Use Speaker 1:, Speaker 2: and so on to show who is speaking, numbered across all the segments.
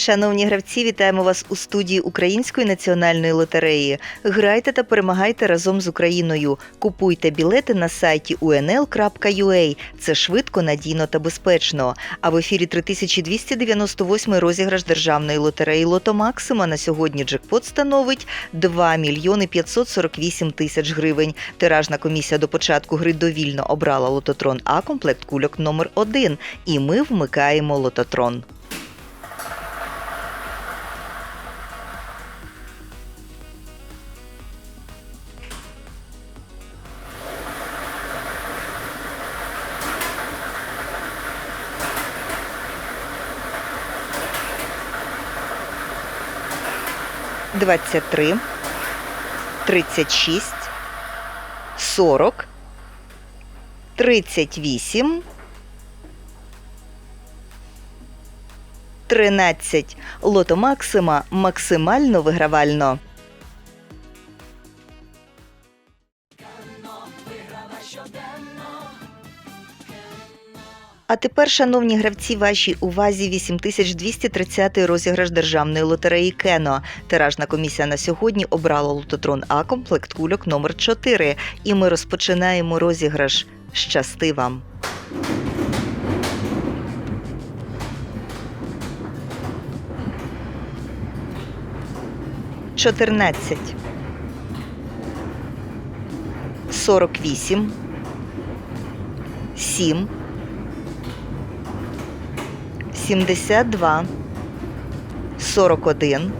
Speaker 1: Шановні гравці, вітаємо вас у студії Української національної лотереї. Грайте та перемагайте разом з Україною. Купуйте білети на сайті unl.ua. Це швидко, надійно та безпечно. А в ефірі 3298 розіграш державної лотереї Лото Максима. На сьогодні джекпот становить 2 мільйони 548 тисяч гривень. Тиражна комісія до початку гри довільно обрала лототрон А комплект кульок номер 1 І ми вмикаємо лототрон. Двадцять три, тридцять шість, сорок, тридцять вісім, тринадцять. Лото Максима максимально вигравально. А тепер, шановні гравці, вашій увазі 8230 розіграш державної лотереї Кено. Тиражна комісія на сьогодні обрала лототрон А комплект кульок номер 4 І ми розпочинаємо розіграш. Щасти вам! Чотирнадцять. Сорок вісім. Сім. 72, 41,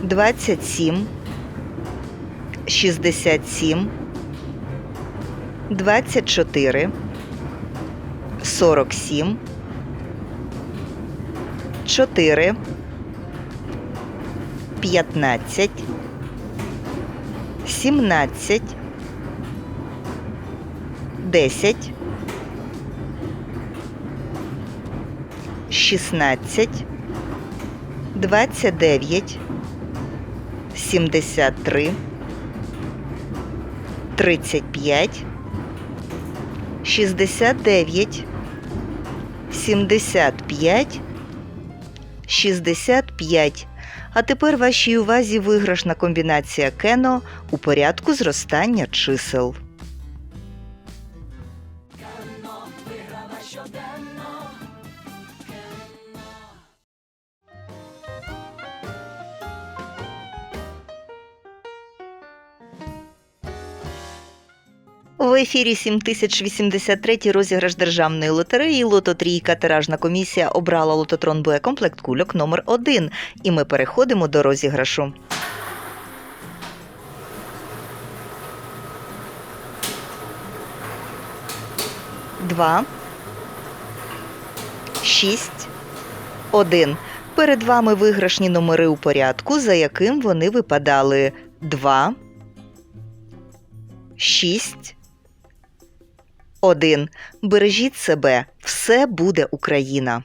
Speaker 1: 27, 67, 24, 47, 4, 15, 17, 10, 16, 29, 73, 35, 69, 75, 65. А тепер вашій увазі виграшна комбінація кено у порядку зростання чисел. В ефірі 7083 розіграш державної лотереї Лото Трійка тиражна комісія обрала лототрон Б комплект кульок номер 1 І ми переходимо до розіграшу. Два. Шість. Один. Перед вами виграшні номери у порядку, за яким вони випадали. Два. Шість. Один. Бережіть себе. Все буде Україна.